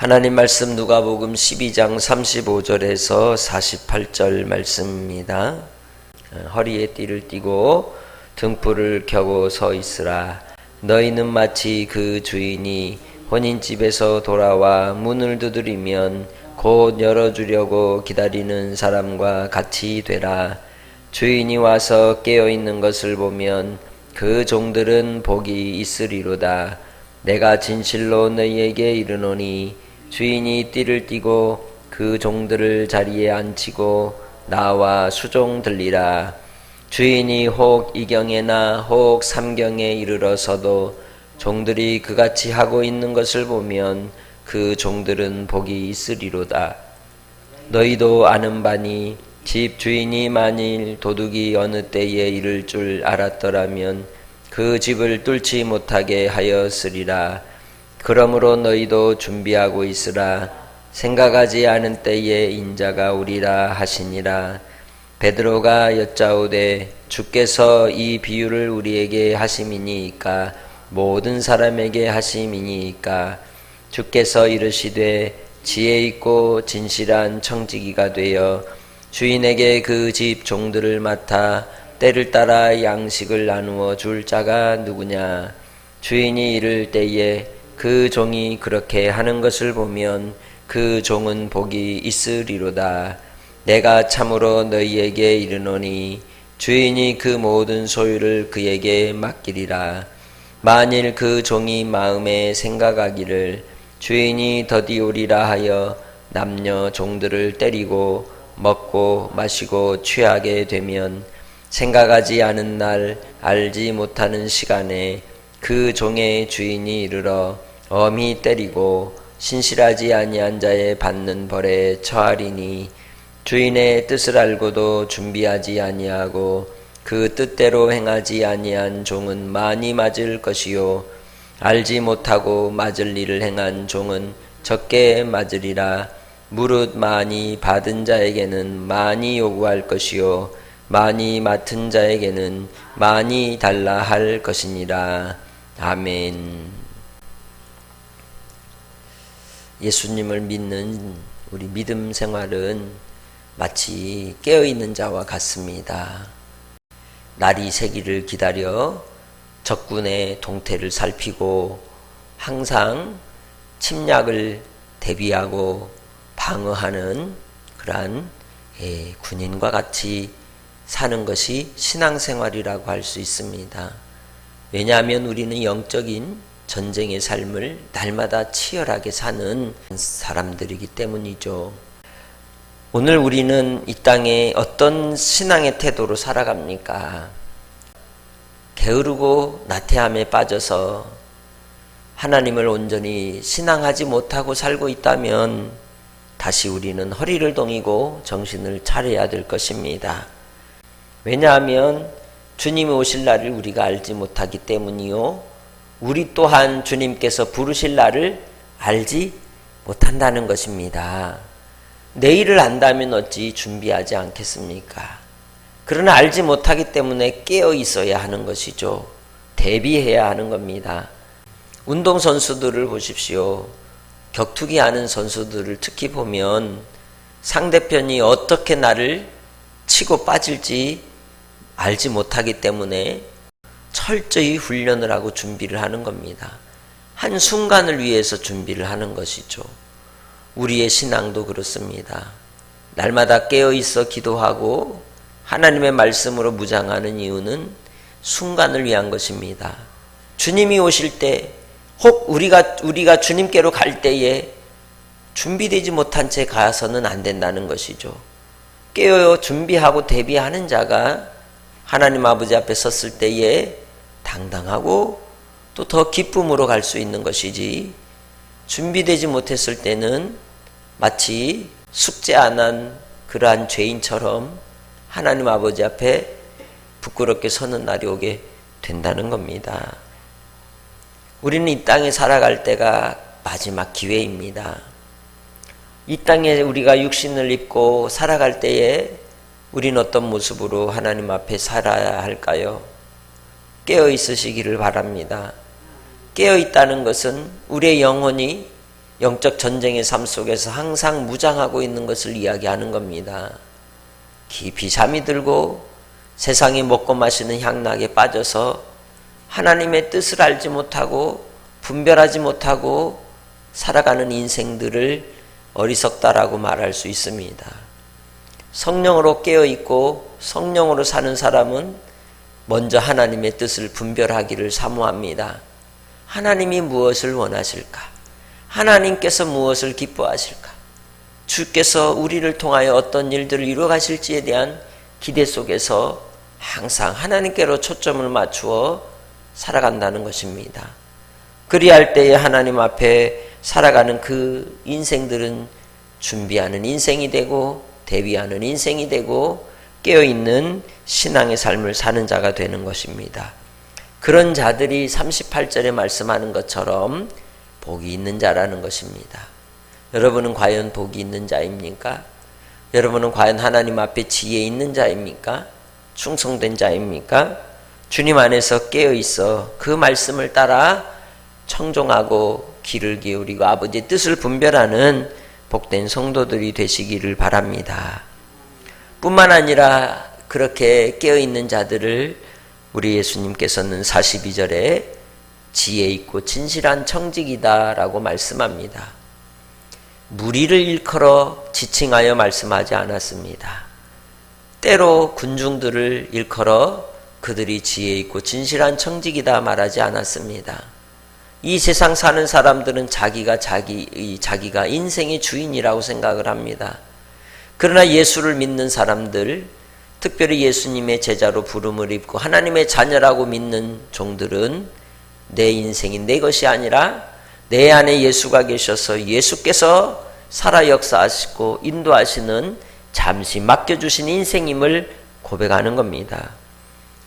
하나님 말씀 누가복음 12장 35절에서 48절 말씀입니다. 어, 허리에 띠를 띠고 등불을 켜고 서 있으라. 너희는 마치 그 주인이 혼인집에서 돌아와 문을 두드리면 곧 열어주려고 기다리는 사람과 같이 되라. 주인이 와서 깨어 있는 것을 보면 그 종들은 복이 있으리로다. 내가 진실로 너희에게 이르노니 주인이 띠를 띠고 그 종들을 자리에 앉히고 나와 수종 들리라. 주인이 혹 이경에나 혹 삼경에 이르러서도 종들이 그같이 하고 있는 것을 보면 그 종들은 복이 있으리로다. 너희도 아는 바니 집 주인이 만일 도둑이 어느 때에 이를 줄 알았더라면 그 집을 뚫지 못하게 하였으리라. 그러므로 너희도 준비하고 있으라. 생각하지 않은 때에 인자가 오리라 하시니라. 베드로가 여짜오되 주께서 이 비유를 우리에게 하심이니이까 모든 사람에게 하심이니이까 주께서 이르시되 지혜 있고 진실한 청지기가 되어 주인에게 그 집 종들을 맡아 때를 따라 양식을 나누어 줄 자가 누구냐 주인이 이를 때에 그 종이 그렇게 하는 것을 보면 그 종은 복이 있으리로다. 내가 참으로 너희에게 이르노니 주인이 그 모든 소유를 그에게 맡기리라. 만일 그 종이 마음에 생각하기를 주인이 더디오리라 하여 남녀 종들을 때리고 먹고 마시고 취하게 되면 생각하지 않은 날 알지 못하는 시간에 그 종의 주인이 이르러 엄히 때리고 신실하지 아니한 자의 받는 벌에 처하리니 주인의 뜻을 알고도 준비하지 아니하고 그 뜻대로 행하지 아니한 종은 많이 맞을 것이요. 알지 못하고 맞을 일을 행한 종은 적게 맞으리라. 무릇 많이 받은 자에게는 많이 요구할 것이요. 많이 맡은 자에게는 많이 달라 할 것이니라. 아멘 예수님을 믿는 우리 믿음 생활은 마치 깨어있는 자와 같습니다. 날이 새기를 기다려 적군의 동태를 살피고 항상 침략을 대비하고 방어하는 그러한 예, 군인과 같이 사는 것이 신앙생활이라고 할 수 있습니다. 왜냐하면 우리는 영적인 전쟁의 삶을 날마다 치열하게 사는 사람들이기 때문이죠. 오늘 우리는 이 땅에 어떤 신앙의 태도로 살아갑니까? 게으르고 나태함에 빠져서 하나님을 온전히 신앙하지 못하고 살고 있다면 다시 우리는 허리를 동이고 정신을 차려야 될 것입니다. 왜냐하면 주님이 오실 날을 우리가 알지 못하기 때문이요. 우리 또한 주님께서 부르실 날을 알지 못한다는 것입니다. 내일을 안다면 어찌 준비하지 않겠습니까? 그러나 알지 못하기 때문에 깨어 있어야 하는 것이죠. 대비해야 하는 겁니다. 운동선수들을 보십시오. 격투기 하는 선수들을 특히 보면 상대편이 어떻게 나를 치고 빠질지 알지 못하기 때문에 철저히 훈련을 하고 준비를 하는 겁니다. 한 순간을 위해서 준비를 하는 것이죠. 우리의 신앙도 그렇습니다. 날마다 깨어 있어 기도하고 하나님의 말씀으로 무장하는 이유는 순간을 위한 것입니다. 주님이 오실 때, 혹 우리가, 우리가 주님께로 갈 때에 준비되지 못한 채 가서는 안 된다는 것이죠. 깨어 준비하고 대비하는 자가 하나님 아버지 앞에 섰을 때에 당당하고 또 더 기쁨으로 갈 수 있는 것이지 준비되지 못했을 때는 마치 숙제 안 한 그러한 죄인처럼 하나님 아버지 앞에 부끄럽게 서는 날이 오게 된다는 겁니다. 우리는 이 땅에 살아갈 때가 마지막 기회입니다. 이 땅에 우리가 육신을 입고 살아갈 때에 우리는 어떤 모습으로 하나님 앞에 살아야 할까요? 깨어 있으시기를 바랍니다. 깨어 있다는 것은 우리의 영혼이 영적 전쟁의 삶 속에서 항상 무장하고 있는 것을 이야기하는 겁니다. 깊이 잠이 들고 세상이 먹고 마시는 향락에 빠져서 하나님의 뜻을 알지 못하고 분별하지 못하고 살아가는 인생들을 어리석다라고 말할 수 있습니다. 성령으로 깨어 있고 성령으로 사는 사람은 먼저 하나님의 뜻을 분별하기를 사모합니다. 하나님이 무엇을 원하실까? 하나님께서 무엇을 기뻐하실까? 주께서 우리를 통하여 어떤 일들을 이루어 가실지에 대한 기대 속에서 항상 하나님께로 초점을 맞추어 살아간다는 것입니다. 그리할 때에 하나님 앞에 살아가는 그 인생들은 준비하는 인생이 되고 대비하는 인생이 되고 깨어있는 신앙의 삶을 사는 자가 되는 것입니다. 그런 자들이 38절에 말씀하는 것처럼 복이 있는 자라는 것입니다. 여러분은 과연 복이 있는 자입니까? 여러분은 과연 하나님 앞에 지혜 있는 자입니까? 충성된 자입니까? 주님 안에서 깨어 있어 그 말씀을 따라 청종하고 귀를 기울이고 아버지의 뜻을 분별하는 복된 성도들이 되시기를 바랍니다. 뿐만 아니라 그렇게 깨어 있는 자들을 우리 예수님께서는 42절에 지혜 있고 진실한 청직이다라고 말씀합니다. 무리를 일컬어 지칭하여 말씀하지 않았습니다. 때로 군중들을 일컬어 그들이 지혜 있고 진실한 청직이다 말하지 않았습니다. 이 세상 사는 사람들은 자기가 자기 자기가 인생의 주인이라고 생각을 합니다. 그러나 예수를 믿는 사람들, 특별히 예수님의 제자로 부름을 입고 하나님의 자녀라고 믿는 종들은 내 인생이 내 것이 아니라 내 안에 예수가 계셔서 예수께서 살아 역사하시고 인도하시는 잠시 맡겨주신 인생임을 고백하는 겁니다.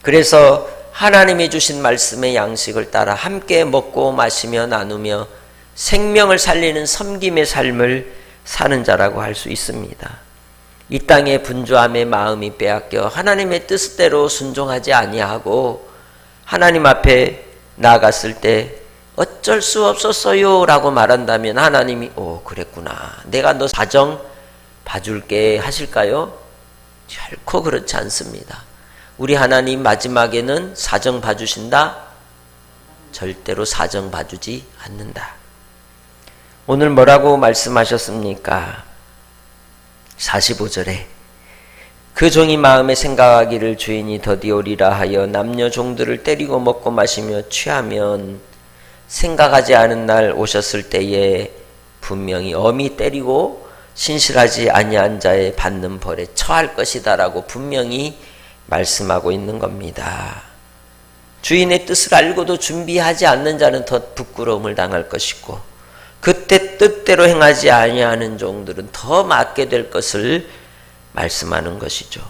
그래서 하나님이 주신 말씀의 양식을 따라 함께 먹고 마시며 나누며 생명을 살리는 섬김의 삶을 사는 자라고 할 수 있습니다. 이 땅의 분주함의 마음이 빼앗겨 하나님의 뜻대로 순종하지 아니하고 하나님 앞에 나아갔을 때 어쩔 수 없었어요 라고 말한다면 하나님이 오 그랬구나 내가 너 사정 봐줄게 하실까요? 결코 그렇지 않습니다. 우리 하나님 마지막에는 사정 봐주신다? 절대로 사정 봐주지 않는다. 오늘 뭐라고 말씀하셨습니까? 45절에 그 종이 마음에 생각하기를 주인이 더디오리라 하여 남녀 종들을 때리고 먹고 마시며 취하면 생각하지 않은 날 오셨을 때에 분명히 엄히 때리고 신실하지 아니한 자의 받는 벌에 처할 것이다라고 분명히 말씀하고 있는 겁니다. 주인의 뜻을 알고도 준비하지 않는 자는 더 부끄러움을 당할 것이고 그때 뜻대로 행하지 아니하는 종들은 더 맞게 될 것을 말씀하는 것이죠.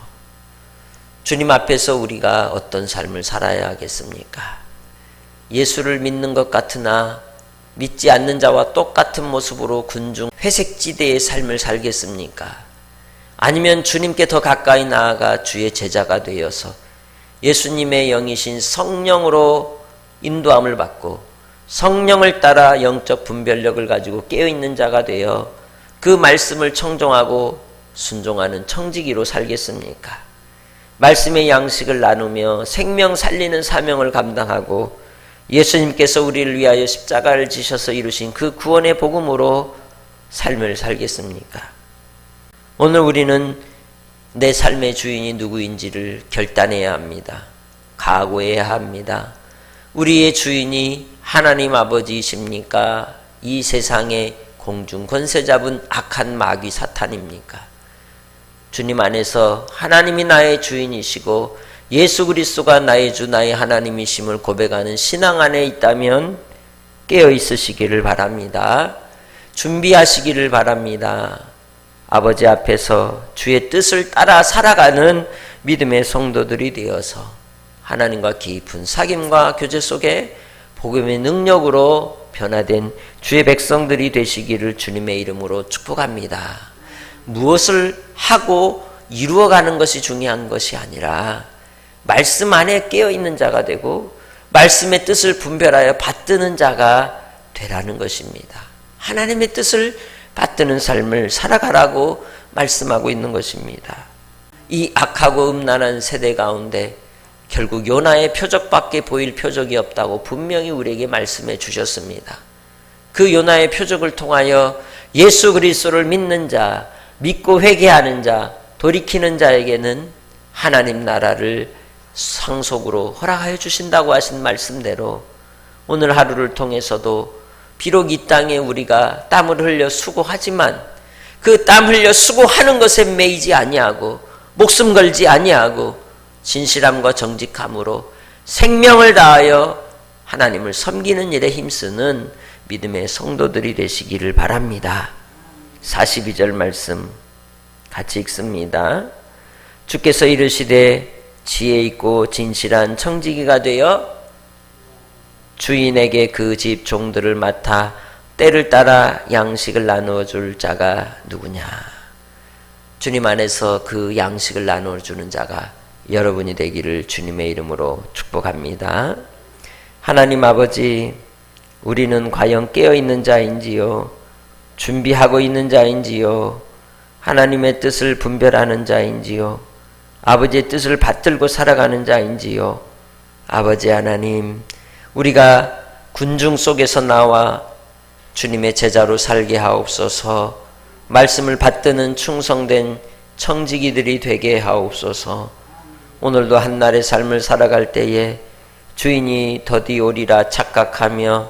주님 앞에서 우리가 어떤 삶을 살아야 하겠습니까? 예수를 믿는 것 같으나 믿지 않는 자와 똑같은 모습으로 군중 회색지대의 삶을 살겠습니까? 아니면 주님께 더 가까이 나아가 주의 제자가 되어서 예수님의 영이신 성령으로 인도함을 받고 성령을 따라 영적 분별력을 가지고 깨어있는 자가 되어 그 말씀을 청종하고 순종하는 청지기로 살겠습니까? 말씀의 양식을 나누며 생명 살리는 사명을 감당하고 예수님께서 우리를 위하여 십자가를 지셔서 이루신 그 구원의 복음으로 삶을 살겠습니까? 오늘 우리는 내 삶의 주인이 누구인지를 결단해야 합니다. 각오해야 합니다. 우리의 주인이 하나님 아버지이십니까? 이 세상의 공중 권세 잡은 악한 마귀 사탄입니까? 주님 안에서 하나님이 나의 주인이시고 예수 그리스도가 나의 주 나의 하나님이심을 고백하는 신앙 안에 있다면 깨어 있으시기를 바랍니다. 준비하시기를 바랍니다. 아버지 앞에서 주의 뜻을 따라 살아가는 믿음의 성도들이 되어서 하나님과 깊은 사귐과 교제 속에 복음의 능력으로 변화된 주의 백성들이 되시기를 주님의 이름으로 축복합니다. 무엇을 하고 이루어가는 것이 중요한 것이 아니라 말씀 안에 깨어 있는 자가 되고 말씀의 뜻을 분별하여 받드는 자가 되라는 것입니다. 하나님의 뜻을 받드는 삶을 살아가라고 말씀하고 있는 것입니다. 이 악하고 음란한 세대 가운데 결국 요나의 표적밖에 보일 표적이 없다고 분명히 우리에게 말씀해 주셨습니다. 그 요나의 표적을 통하여 예수 그리스도를 믿는 자, 믿고 회개하는 자, 돌이키는 자에게는 하나님 나라를 상속으로 허락하여 주신다고 하신 말씀대로 오늘 하루를 통해서도 비록 이 땅에 우리가 땀을 흘려 수고하지만 그 땀 흘려 수고하는 것에 매이지 아니하고 목숨 걸지 아니하고 진실함과 정직함으로 생명을 다하여 하나님을 섬기는 일에 힘쓰는 믿음의 성도들이 되시기를 바랍니다. 42절 말씀 같이 읽습니다. 주께서 이르시되 지혜 있고 진실한 청지기가 되어 주인에게 그 집 종들을 맡아 때를 따라 양식을 나누어 줄 자가 누구냐? 주님 안에서 그 양식을 나누어 주는 자가 여러분이 되기를 주님의 이름으로 축복합니다. 하나님 아버지, 우리는 과연 깨어 있는 자인지요? 준비하고 있는 자인지요? 하나님의 뜻을 분별하는 자인지요? 아버지의 뜻을 받들고 살아가는 자인지요? 아버지 하나님, 우리가 군중 속에서 나와 주님의 제자로 살게 하옵소서, 말씀을 받드는 충성된 청지기들이 되게 하옵소서, 오늘도 한날의 삶을 살아갈 때에 주인이 더디 오리라 착각하며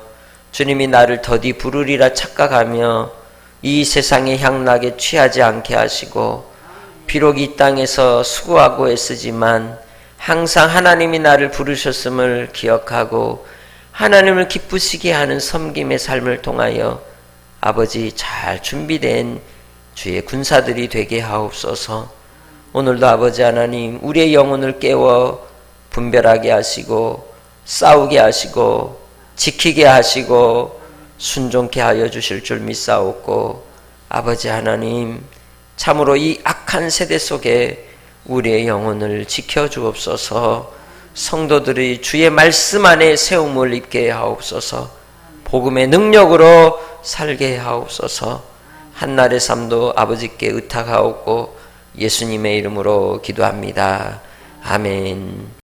주님이 나를 더디 부르리라 착각하며 이 세상의 향락에 취하지 않게 하시고 비록 이 땅에서 수고하고 애쓰지만 항상 하나님이 나를 부르셨음을 기억하고 하나님을 기쁘시게 하는 섬김의 삶을 통하여 아버지 잘 준비된 주의 군사들이 되게 하옵소서. 오늘도 아버지 하나님 우리의 영혼을 깨워 분별하게 하시고 싸우게 하시고 지키게 하시고 순종케 하여 주실 줄 믿사옵고 아버지 하나님 참으로 이 악한 세대 속에 우리의 영혼을 지켜 주옵소서. 성도들이 주의 말씀 안에 세움을 입게 하옵소서. 복음의 능력으로 살게 하옵소서. 한날의 삶도 아버지께 의탁하옵고 예수님의 이름으로 기도합니다. 아멘.